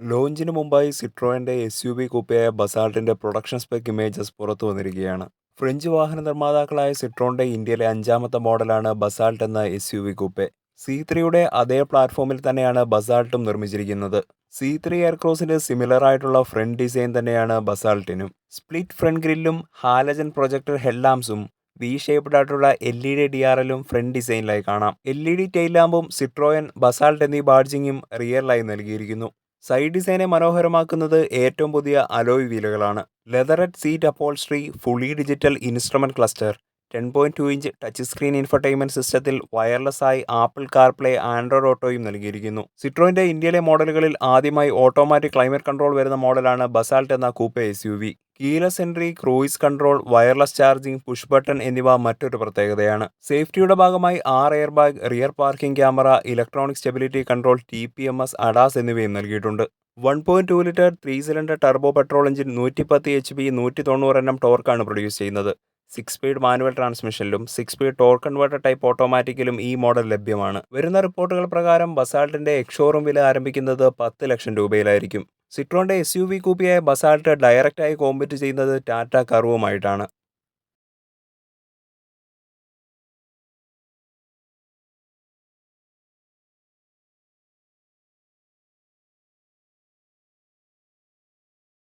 ലോഞ്ചിന് മുമ്പായി സിട്രോയിന്റെ S U V കൂപ്പയായ ബസാൾട്ടിന്റെ പ്രൊഡക്ഷൻ സ്പെക് ഇമേജസ് പുറത്തു വന്നിരിക്കുകയാണ്. ഫ്രഞ്ച് വാഹന നിർമ്മാതാക്കളായ സിട്രോണിന്റെ ഇന്ത്യയിലെ അഞ്ചാമത്തെ മോഡലാണ് ബസാൾട്ട് എന്ന S U V coupe. C ത്രീയുടെ അതേ പ്ലാറ്റ്ഫോമിൽ തന്നെയാണ് ബസാൾട്ടും നിർമ്മിച്ചിരിക്കുന്നത്. സി ത്രീ എയർക്രോസിന് സിമിലർ ആയിട്ടുള്ള ഫ്രണ്ട് ഡിസൈൻ തന്നെയാണ് ബസാൾട്ടിനും സ്പ്ലിറ്റ് ഫ്രണ്ട് ഗ്രില്ലും ഹാലജൻ പ്രൊജക്ടർ ഹെഡ്ലാംസും വി ഷേപ്ഡ് ആയിട്ടുള്ള L E D D R എല്ലും ഫ്രണ്ട് ഡിസൈനിലായി കാണാം. L E D tail Citroen Basalt എന്നീ ബാഡ്ജിങ്ങും റിയറിലായി നൽകിയിരിക്കുന്നു. സൈഡ് ഡിസൈനെ മനോഹരമാക്കുന്നത് ഏറ്റവും പുതിയ alloy വീലുകളാണ്. Leatherette seat upholstery fully digital instrument cluster ten point two inch touch screen infotainment സിസ്റ്റത്തിൽ വയർലെസ് ആയി ആപ്പിൾ കാർപ്ലേ ആൻഡ്രോയിഡ് ഓട്ടോയും നൽകിയിരിക്കുന്നു. സിട്രോയിന്റെ ഇന്ത്യയിലെ മോഡലുകളിൽ ആദ്യമായി ഓട്ടോമാറ്റിക് ക്ലൈമറ്റ് കൺട്രോൾ വരുന്ന മോഡലാണ് ബസാൾട്ട് എന്ന coupe S U V keyless entry cruise control wireless charging push button എന്നിവ മറ്റൊരു പ്രത്യേകതയാണ്. സേഫ്റ്റിയുടെ ഭാഗമായി ആറ് air bag rear parking camera electronic stability control T P M S ADAS എന്നിവയും നൽകിയിട്ടുണ്ട്. One point two litre three cylinder turbo petrol engine നൂറ്റി പത്ത് എച്ച് പി നൂറ്റി തൊണ്ണൂറ് എണ്ണം ടോർക്കാണ് പ്രൊഡ്യൂസ് ചെയ്യുന്നത്. Six speed manual ട്രാൻസ്മിഷനിലും six speed torque converter type ഓട്ടോമാറ്റിക്കിലും ഈ മോഡൽ ലഭ്യമാണ്. വരുന്ന റിപ്പോർട്ടുകൾ പ്രകാരം ബസാൾട്ടിന്റെ എക്സോറും വില ആരംഭിക്കുന്നത് പത്ത് ലക്ഷം രൂപയിലായിരിക്കും. സിട്രോണിന്റെ എസ് യു വി കൂപ്പിയായ ബസാൾട്ട് ഡയറക്റ്റായി കോമ്പറ്റ് ചെയ്യുന്നത് ടാറ്റ കർവുമായിട്ടാണ്